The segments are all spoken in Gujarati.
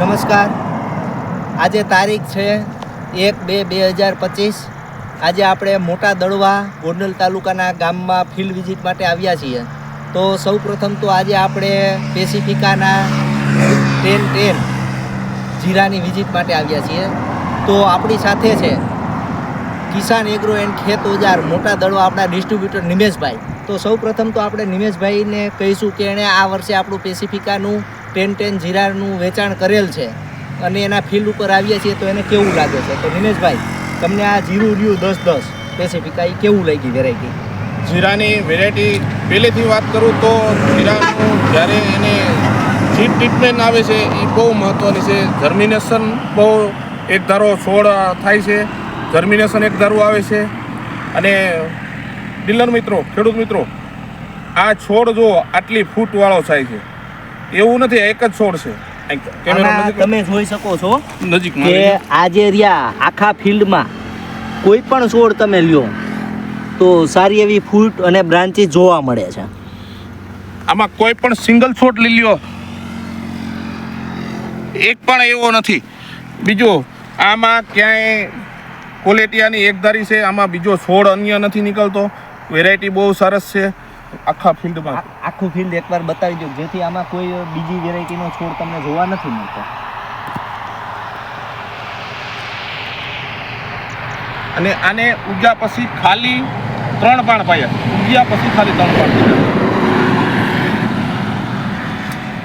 નમસ્કાર. આજે તારીખ છે એક બે બે હજાર પચીસ. આજે આપણે મોટા દળવા ગોંડલ તાલુકાના ગામમાં ફિલ્ડ વિઝિટ માટે આવ્યા છીએ. તો સૌ પ્રથમ તો આજે આપણે પેસિફિકાના ટ્રેન ટ્રેન જીરાની વિઝિટ માટે આવ્યા છીએ. તો આપણી સાથે છે કિસાન એગ્રો એન્ડ ખેત ઓજાર મોટા દળવા આપણા ડિસ્ટ્રીબ્યુટર નિમેશભાઈ. તો સૌ પ્રથમ તો આપણે નિમેશભાઈને કહીશું કે એણે આ વર્ષે આપણું પેસિફિકાનું ટેન ટેન જીરાનું વેચાણ કરેલ છે અને એના ફિલ્ડ ઉપર આવીએ છીએ તો એને કેવું લાગે છે? તો નિમેશભાઈ તમને આ જીરું રહ્યું દસ દસ પેસિફિકા એ કેવું લાગી વેરાયટી જીરાની વેરાયટી પહેલેથી વાત કરું તો જીરાનું જ્યારે એને સીડ ટ્રીટમેન્ટ આવે છે એ બહુ મહત્ત્વની છે. જર્મિનેશન બહુ એક ધારો છોડ થાય છે. જર્મિનેશન એક ધારું આવે છે. અને ડીલર મિત્રો, ખેડૂત મિત્રો, આ છોડ જો આટલી ફૂટવાળો થાય છે એવું નથી એક જ છોડ છે. આમાં તમે જોઈ શકો છો નજીકમાં કે આજે રહ્યા આખા ફિલ્ડમાં કોઈ પણ છોડ તમે લ્યો તો સારી એવી ફૂટ અને બ્રાન્ચીસ જોવા મળે છે. આમાં કોઈ પણ સિંગલ છોડ લઈ લ્યો. એક પણ એવો નથી. બીજું આમાં ક્યાંય કોલેટિયાની એકધારી છે આમાં બીજો છોડ અન્ય નથી નીકળતો. વેરાયટી બહુ સરસ છે. આખા ફિલ્ડમાં. આખું ફિલ્ડ એકવાર બતાવી દો જેથી આમાં કોઈ બીજી વેરાયટીનો છોડ તમને જોવા નથી મળતો. અને આને ઉગ્યા પછી ખાલી ત્રણ પાણ પાયા. ઉગ્યા પછી ખાલી ત્રણ પાણ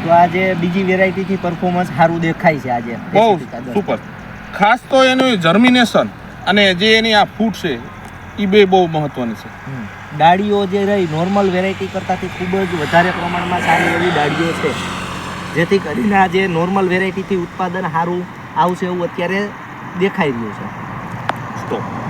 તો આજે બીજી વેરાયટીથી પરફોર્મન્સ સારું દેખાય છે આજે. બહુ સુપર ખાસ તો એનું જર્મિનેશન અને જે એની આ ફૂટ છે એ બે બહુ મહત્વની છે. ડાળીઓ જે રહી નોર્મલ વેરાયટી કરતાંથી ખૂબ જ વધારે પ્રમાણમાં સારી એવી ડાળીઓ છે. જેથી કરીને આ જે નોર્મલ વેરાયટીથી ઉત્પાદન સારું આવશે એવું અત્યારે દેખાઈ રહ્યું છે. સ્ટોપ